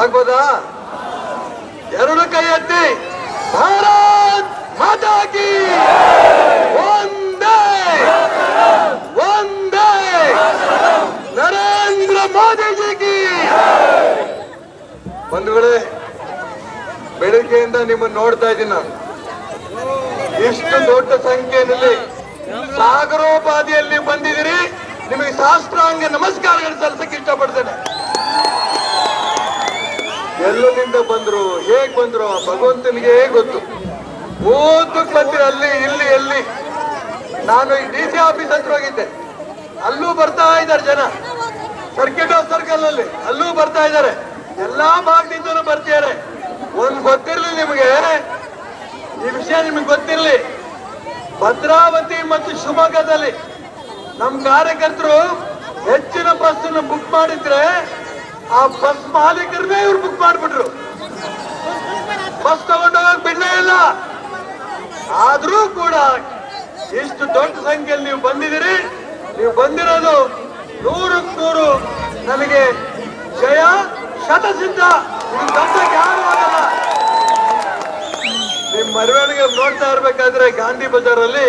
ಆಗ್ಬೋದಾ ಎರಡು ಕೈ ಎತ್ತಿ ಭಾರತ್ ಮಾತಾಕಿ ಒಂದೇ ಒಂದೇ ನರೇಂದ್ರ ಮೋದಿಜಿಗೆ ಬಂಧುಗಳೇ, ಬೆಳಿಗ್ಗೆಯಿಂದ ನಿಮ್ಮನ್ನು ನೋಡ್ತಾ ಇದ್ದೀನಿ ನಾನು. ಇಷ್ಟು ದೊಡ್ಡ ಸಂಖ್ಯೆಯಲ್ಲಿ ಸಾಗರೋಪಾದಿಯಲ್ಲಿ ಬಂದಿದ್ದೀರಿ. ನಿಮಗೆ ಶಾಸ್ತ್ರಾಂಗ ನಮಸ್ಕಾರಗಳು ಸಲ್ಲಿಸಕ್ಕೆ ಇಷ್ಟಪಡ್ತೇನೆ. ಎಲ್ಲರಿಂದ ಬಂದ್ರು, ಹೇಗ್ ಬಂದ್ರು, ಆ ಭಗವಂತನಿಗೆ ಗೊತ್ತು? ಓದಕ್ ಬಂದಿರ ಅಲ್ಲಿ, ಇಲ್ಲಿ ಎಲ್ಲಿ ನಾನು ಈ ಡಿ ಸಿ ಆಫೀಸ್ ಹತ್ರ ಹೋಗಿದ್ದೆ. ಅಲ್ಲೂ ಬರ್ತಾ ಇದ್ದಾರೆ ಜನ. ಸರ್ಕಿಟ್ ಹೌಸ್ ಸರ್ಕಲ್ ಅಲ್ಲಿ, ಅಲ್ಲೂ ಬರ್ತಾ ಇದ್ದಾರೆ. ಎಲ್ಲಾ ಭಾಗದಿಂದಲೂ ಬರ್ತಿದ್ದಾರೆ. ಒಂದ್ ಗೊತ್ತಿರ್ಲಿ ನಿಮಗೆ, ಈ ವಿಷಯ ನಿಮ್ಗೆ ಗೊತ್ತಿರ್ಲಿ. ಭದ್ರಾವತಿ ಮತ್ತು ಶಿವಮೊಗ್ಗದಲ್ಲಿ ನಮ್ಮ ಕಾರ್ಯಕರ್ತರು ಹೆಚ್ಚಿನ ಬಸ್ ಬುಕ್ ಮಾಡಿದ್ರೆ ಆ ಬಸ್ ಮಾಲೀಕರನ್ನೇ ಇವ್ರು ಬುಕ್ ಮಾಡ್ಬಿಟ್ರು. ಬಸ್ ತಗೊಂಡೋಗಕ್ ಬಿಡ್ಲೇ ಇಲ್ಲ. ಆದ್ರೂ ಕೂಡ ಎಷ್ಟು ದೊಡ್ಡ ಸಂಖ್ಯೆಯಲ್ಲಿ ನೀವು ಬಂದಿದ್ದೀರಿ, ನೀವು ಬಂದಿರೋದು ನೂರಕ್ಕೆ ನೂರು ನನಗೆ ಜಯ ಶತಸಿದ್ಧ. ಯಾರು ಆಗಲ್ಲ. ನಿಮ್ ಮೆರವಣಿಗೆ ನೋಡ್ತಾ ಇರ್ಬೇಕಾದ್ರೆ ಗಾಂಧಿ ಬಜಾರಲ್ಲಿ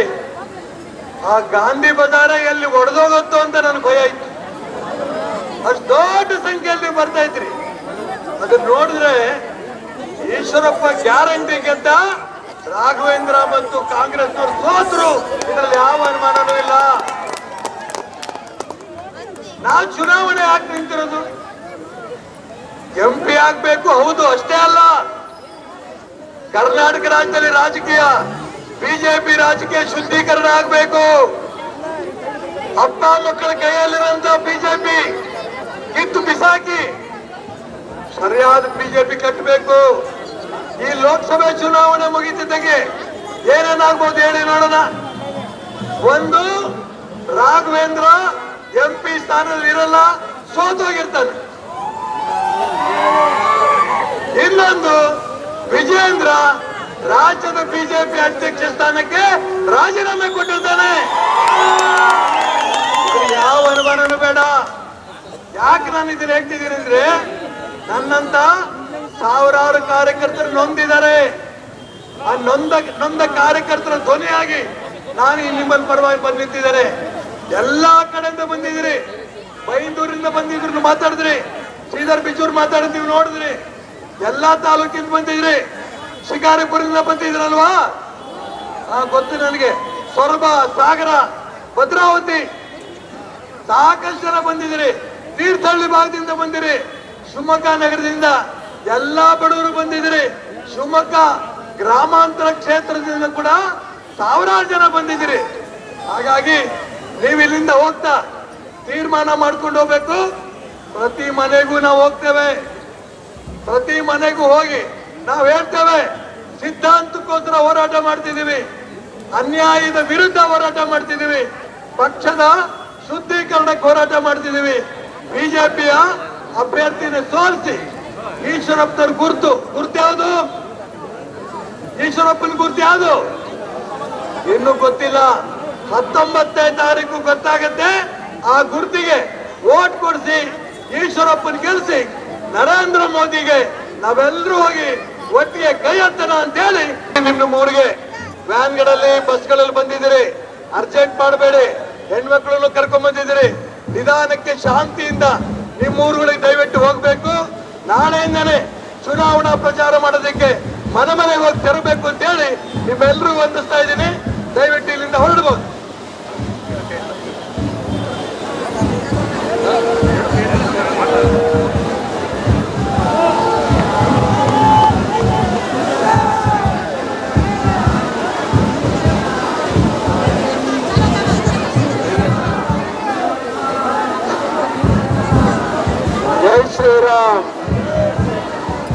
ಆ ಗಾಂಧಿ ಬಜಾರ ಎಲ್ಲಿ ಒಡೆದೋಗುತ್ತೋ ಅಂತ ನನ್ಗೆ ಭಯ ಇತ್ತು. ಅಷ್ಟು ದೊಡ್ಡ ಸಂಖ್ಯೆಯಲ್ಲಿ ಬರ್ತಾ ಇದ್ರಿ. ಅದನ್ನ ನೋಡಿದ್ರೆ ಈಶ್ವರಪ್ಪ ಗ್ಯಾರಂಟಿ ಗೆದ್ದ ರಾಘವೇಂದ್ರ ಮತ್ತು ಕಾಂಗ್ರೆಸ್ ಸೋತರು. ಇದರಲ್ಲಿ ಯಾವ ಅನುಮಾನನೂ ಇಲ್ಲ. ನಾವು ಚುನಾವಣೆ ಯಾಕೆ ನಿಂತಿರೋದು. ಎಂ ಪಿ ಆಗ್ಬೇಕು, ಹೌದು, ಅಷ್ಟೇ ಅಲ್ಲ. ಕರ್ನಾಟಕ ರಾಜ್ಯದಲ್ಲಿ ರಾಜಕೀಯ ಬಿಜೆಪಿ ರಾಜಕೀಯ ಶುದ್ಧೀಕರಣ ಆಗ್ಬೇಕು. ಅಪ್ಪ ಮಕ್ಕಳ ಕೈಯಲ್ಲಿರುವಂತ ಬಿಜೆಪಿ ಕಿತ್ತು ಬಿಸಾಕಿ ಸರಿಯಾದ ಬಿಜೆಪಿ ಕಟ್ಟಬೇಕು. ಈ ಲೋಕಸಭೆ ಚುನಾವಣೆ ಮುಗಿತಿದ್ದಂಗೆ ಏನೇನಾಗ್ಬೋದು ಹೇಳಿ ನೋಡೋಣ. ಒಂದು, ರಾಘವೇಂದ್ರ ಎಂ ಪಿ ಸ್ಥಾನದಲ್ಲಿ ಇರಲ್ಲ, ಸೋತೋಗಿರ್ತಾನೆ. ಇನ್ನೊಂದು ವಿಜೇಂದ್ರ ರಾಜ್ಯದ ಬಿಜೆಪಿ ಅಧ್ಯಕ್ಷ ಸ್ಥಾನಕ್ಕೆ ರಾಜೀನಾಮೆ ಕೊಟ್ಟಿದ್ದಾನೆ ಇದು ಯಾವ ಅನುಮಾನನೂ ಬೇಡ ಯಾಕೆ ನಾನು ಇದನ್ನ ಹೇಳ್ತಿದ್ದೀನಿ ಅಂದ್ರೆ ನನ್ನಂತ ಸಾವಿರಾರು ಕಾರ್ಯಕರ್ತರು ನೊಂದಿದ್ದಾರೆ. ಆ ನೊಂದ ನೊಂದ ಕಾರ್ಯಕರ್ತರ ಧ್ವನಿಯಾಗಿ ನಾನು ನಿಮ್ಮಲ್ಲಿ ಪರವಾಗಿ ಬಂದು ನಿಂತಿದ್ದಾರೆ ಎಲ್ಲಾ ಕಡೆಯಿಂದ ಬಂದಿದ್ದೀರಿ. ಬೈಂದೂರಿಂದ ಬಂದಿದ್ರು ಮಾತಾಡಿದ್ರಿ. ಶ್ರೀಧರ್ ಬಿಜೂರ್ ಮಾತಾಡಿದ್ ನೀವು ನೋಡಿದ್ರಿ. ಎಲ್ಲಾ ತಾಲೂಕಿಂದ ಬಂದಿದ್ರಿ ಶಿಕಾರಿಪುರದಿಂದ ಬಂದಿದ್ರಲ್ವಾ ಆ, ಗೊತ್ತು ನನಗೆ. ಸೊರಬ, ಸಾಗರ, ಭದ್ರಾವತಿ. ಸಾಕಷ್ಟು ಜನ ಬಂದಿದ್ದೀರಿ. ತೀರ್ಥಹಳ್ಳಿ ಭಾಗದಿಂದ ಬಂದಿರಿ. ಶಿವಮೊಗ್ಗ ನಗರದಿಂದ ಎಲ್ಲಾ ಬಡವರು ಬಂದಿದ್ದೀರಿ. ಶಿವಮೊಗ್ಗ ಗ್ರಾಮಾಂತರ ಕ್ಷೇತ್ರದಿಂದ ಕೂಡ ಸಾವಿರಾರು ಜನ ಬಂದಿದ್ದೀರಿ. ಹಾಗಾಗಿ ನೀವು ಇಲ್ಲಿಂದ ಹೋಗ್ತಾ ತೀರ್ಮಾನ ಮಾಡ್ಕೊಂಡು ಹೋಗ್ಬೇಕು. ಪ್ರತಿ ಮನೆಗೂ ನಾವು ಹೋಗ್ತೇವೆ. ಪ್ರತಿ ಮನೆಗೂ ಹೋಗಿ ನಾವು ಹೇಳ್ತೇವೆ, ಸಿದ್ಧಾಂತಕ್ಕೋಸ್ಕರ ಹೋರಾಟ ಮಾಡ್ತಿದ್ದೀವಿ. ಅನ್ಯಾಯದ ವಿರುದ್ಧ ಹೋರಾಟ ಮಾಡ್ತಿದ್ದೀವಿ. ಪಕ್ಷದ ಶುದ್ಧೀಕರಣಕ್ಕೆ ಹೋರಾಟ ಮಾಡ್ತಿದ್ದೀವಿ. ಬಿಜೆಪಿಯ ಅಭ್ಯರ್ಥಿನ ಸೋಲಿಸಿ ಈಶ್ವರಪ್ಪನ ಗುರುತು. ಗುರ್ತು ಯಾವುದು? ಈಶ್ವರಪ್ಪನ ಗುರ್ತು ಯಾವುದು? ಇನ್ನು ಗೊತ್ತಿಲ್ಲ. ಹತ್ತೊಂಬತ್ತನೇ ತಾರೀಕು ಗೊತ್ತಾಗತ್ತೆ. ಆ ಗುರ್ತಿಗೆ ಓಟ್ ಕೊಡಿಸಿ ಈಶ್ವರಪ್ಪನ ಗೆಲ್ಲಿಸಿ ನರೇಂದ್ರ ಮೋದಿಗೆ ನಾವೆಲ್ಲರೂ ಹೋಗಿ ಒಟ್ಟಿಗೆ ಕೈ ಹತ್ತನ ಅಂತ ಹೇಳಿ ನಿಮ್ಮ ಮೂರಿಗೆ ವ್ಯಾನ್ಗಳಲ್ಲಿ, ಬಸ್ಗಳಲ್ಲಿ ಬಂದಿದ್ದೀರಿ. ಅರ್ಜೆಂಟ್ ಮಾಡಬೇಡಿ. ಹೆಣ್ಮಕ್ಳನ್ನು ಕರ್ಕೊಂಡ್ ಬಂದಿದ್ದೀರಿ. ನಿಧಾನಕ್ಕೆ ಶಾಂತಿಯಿಂದ ನಿಮ್ಮೂರುಗಳಿಗೆ ದಯವಿಟ್ಟು ಹೋಗಬೇಕು. ನಾಳೆಯಿಂದನೇ ಚುನಾವಣಾ ಪ್ರಚಾರ ಮಾಡೋದಕ್ಕೆ ಮನೆ ಮನೆಗೆ ಹೋಗಿ ತೆರಬೇಕು ಅಂತ ಹೇಳಿ ನಿಮ್ಮೆಲ್ಲರೂ ವಂದಿಸ್ತಾ ಇದ್ದೀನಿ. ದಯವಿಟ್ಟು ಇಲ್ಲಿಂದ ಹೊರಡ್ಬೋದು.